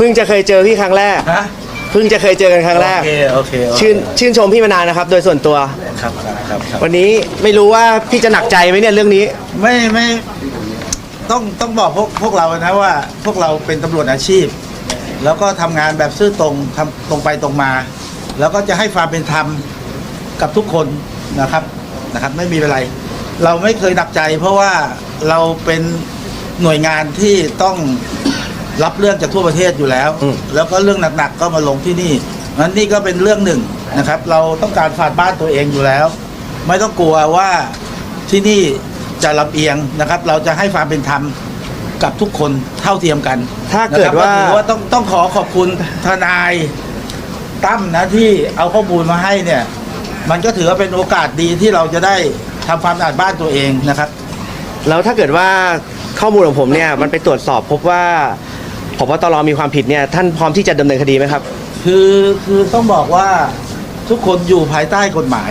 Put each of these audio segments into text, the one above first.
เพิ่งจะเคยเจอพี่ครั้งแรก ฮะเพิ่งจะเคยเจอกันครั้งแรก โอเคโอเคโอเคชื่นชื่นชมพี่มานานนะครับ โดยส่วนตัวครับครับครับครับ วันนี้ไม่รู้ว่าพี่จะหนักใจไหมเนี่ยเรื่องนี้ ไม่ไม่ต้องต้องบอกพวกพวกเรานะว่า พวกเราเป็นตำรวจอาชีพ แล้วก็ทำงานแบบซื่อตรงทำตรงไปตรงมา แล้วก็จะให้ความเป็นธรรมกับทุกคนนะครับนะครับ ไม่มีอะไร เราไม่เคยหนักใจ เพราะว่าเราเป็นหน่วยงานที่ต้อง รับเรื่องจากทั่วประเทศอยู่แล้ว อืม แล้วก็เรื่องหนักๆก็มาลงที่นี่นั้นนี่ก็เป็นเรื่องหนึ่งนะครับ เราต้องการฝาดบ้านตัวเองอยู่แล้ว ไม่ต้องกลัวว่าที่นี่จะลำเอียงนะครับ เราจะให้ความเป็นธรรมกับทุกคนเท่าเทียมกันถ้าเกิดว่านะครับถือว่าต้องต้องขอขอบคุณทนายตั้มนะที่เอาข้อมูลมาให้เนี่ย มันก็ถือว่าเป็นโอกาสดีที่เราจะได้ทำความสะอาดบ้านตัวเองนะครับ แล้วถ้าเกิดว่าข้อมูลของผมเนี่ยมันไปตรวจสอบพบว่า พบตรมีความผิดเนี่ยท่านพร้อมที่จะดำเนินคดีไหมครับ คือคือต้องบอกว่าทุกคนอยู่ภายใต้กฎหมาย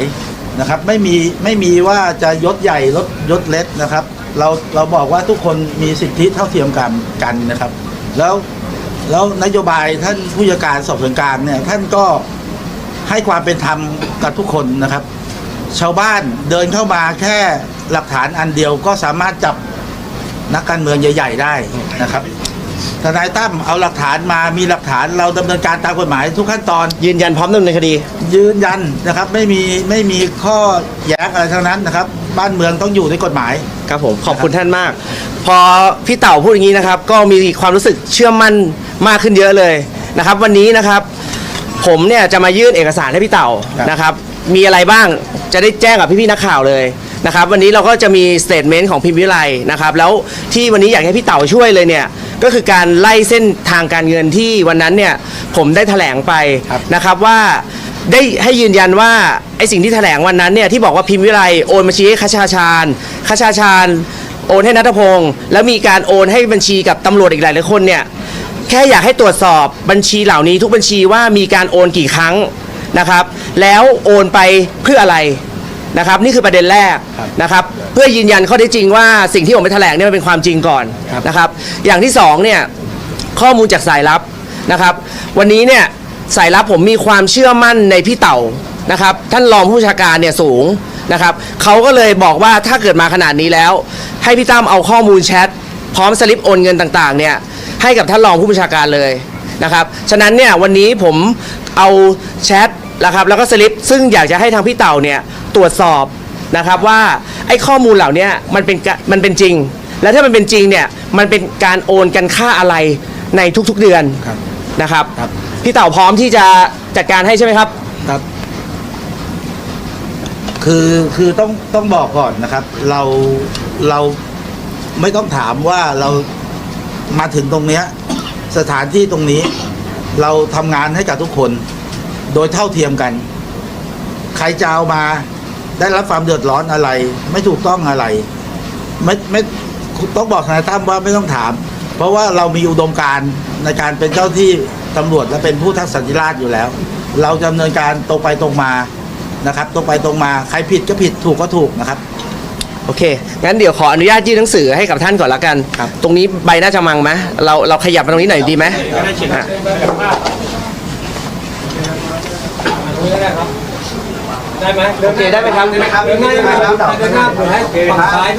นะครับไม่มีไม่มีว่าจะยศใหญ่ลดยศเล็กนะครับ เราเราบอกว่าทุกคนมีสิทธิเท่าเทียมกันกันนะครับ แล้วแล้วนโยบายท่านผู้จัดการสอบสวนกลางเนี่ยท่านก็ให้ความเป็นธรรมกับทุกคนนะครับ ชาวบ้านเดินเข้ามาแค่หลักฐานอันเดียวก็สามารถจับนักการเมืองใหญ่ ๆ ได้นะครับ ทนายตั้มเอาหลักฐานมามีหลักฐานเราดำเนินการตามกฎหมายทุกขั้นตอน ยืนยันพร้อมดำเนินคดี ยืนยันนะครับไม่มีไม่มีข้อแย้งอะไรทั้งนั้นนะครับ บ้านเมืองต้องอยู่ในกฎหมาย ครับผมขอบคุณท่านมาก พอพี่เต่าพูดอย่างนี้นะครับ ก็มีความรู้สึกเชื่อมั่นมากขึ้นเยอะเลยนะครับ วันนี้นะครับ ผมเนี่ยจะมายื่นเอกสารให้พี่เต่าครับ นะครับ มีอะไรบ้างจะได้แจ้งกับพี่ๆนักข่าวเลยนะครับ วันนี้เราก็จะมีสเตทเมนต์ของพิมพ์วิไลนะครับแล้วที่วันนี้อยากให้พี่เต่าช่วยเลยเนี่ย ก็คือการไล่เส้นทางการเงินที่วันนั้นเนี่ยผมได้แถลงไปนะครับว่าได้ให้ยืนยันว่าไอสิ่งที่แถลงวันนั้นเนี่ยที่บอกว่าพิมพ์วิไลโอนบัญชีให้คชาชาญคชาชาญโอนให้นัทพงศ์แล้วมีการโอนให้บัญชีกับตำรวจอีกหลายหลายคนเนี่ยแค่อยากให้ตรวจสอบบัญชีเหล่านี้ทุกบัญชีว่ามีการโอนกี่ครั้งนะครับ แล้วโอนไปเพื่ออะไร นะครับนี่คือประเด็นแรกครับนะครับเพื่อยืนยันข้อเท็จจริงว่าสิ่งที่ผมไปแถลงเนี่ยมันเป็นความจริงก่อนครับนะครับอย่างที่สองเนี่ยข้อมูลจากสายลับนะครับวันนี้เนี่ยสายลับผมมีความเชื่อมั่นในพี่เต่านะครับท่านรองผู้บัญชาการเนี่ยสูงนะครับเขาก็เลยบอกว่าถ้าเกิดมาขนาดนี้แล้ว ให้พี่ตั้มเอาข้อมูลแชทพร้อมสลิปโอนเงินต่างๆเนี่ยให้กับท่านรองผู้บัญชาการเลยนะครับฉะนั้นเนี่ยวันนี้ผมเอาแชทนะครับแล้วก็สลิปซึ่งอยากจะให้ทางพี่เต่าเนี่ย ตรวจสอบนะครับว่าไอ้ข้อมูลเหล่านี้มันเป็นกะมันเป็นจริง แล้วถ้ามันเป็นจริงเนี่ยมันเป็นการโอนกันค่าอะไรในทุกๆเดือนครับนะครับครับ พี่เต่าพร้อมที่จะจัดการให้ใช่ไหมครับ ครับ คือคือต้องต้องบอกก่อนนะครับ เราเราไม่ต้องถามว่าเรามาถึงตรงเนี้ย สถานที่ตรงนี้ เราทำงานให้กับทุกคน โดยเท่าเทียมกัน ใครจะเอามา ได้รับความเดือดร้อนอะไร ไม่ถูกต้องอะไร ไม่ไม่ต้องบอกทนายตั้มว่าไม่ต้องถาม เพราะว่าเรามีอุดมการณ์ในการเป็นเจ้าที่ตำรวจและเป็นผู้ทักษะนิราชอยู่แล้ว เราจะดำเนินการตรงไปตรงมานะครับ ตรงไปตรงมาใครผิดก็ผิดถูกก็ถูกนะครับ โอเค งั้นเดี๋ยวขออนุญาตยื่นหนังสือให้กับท่านก่อนละกัน ครับ ตรงนี้ใบน่าจะมังไหมเราเราขยับมาตรงนี้หน่อยดีไหมอะได้ ไหมโอเคได้ไหมครับได้ไหมครับเดินหน้าได้ไหมครับเดินหน้าเผื่อให้ฝั่งซ้ายด้วย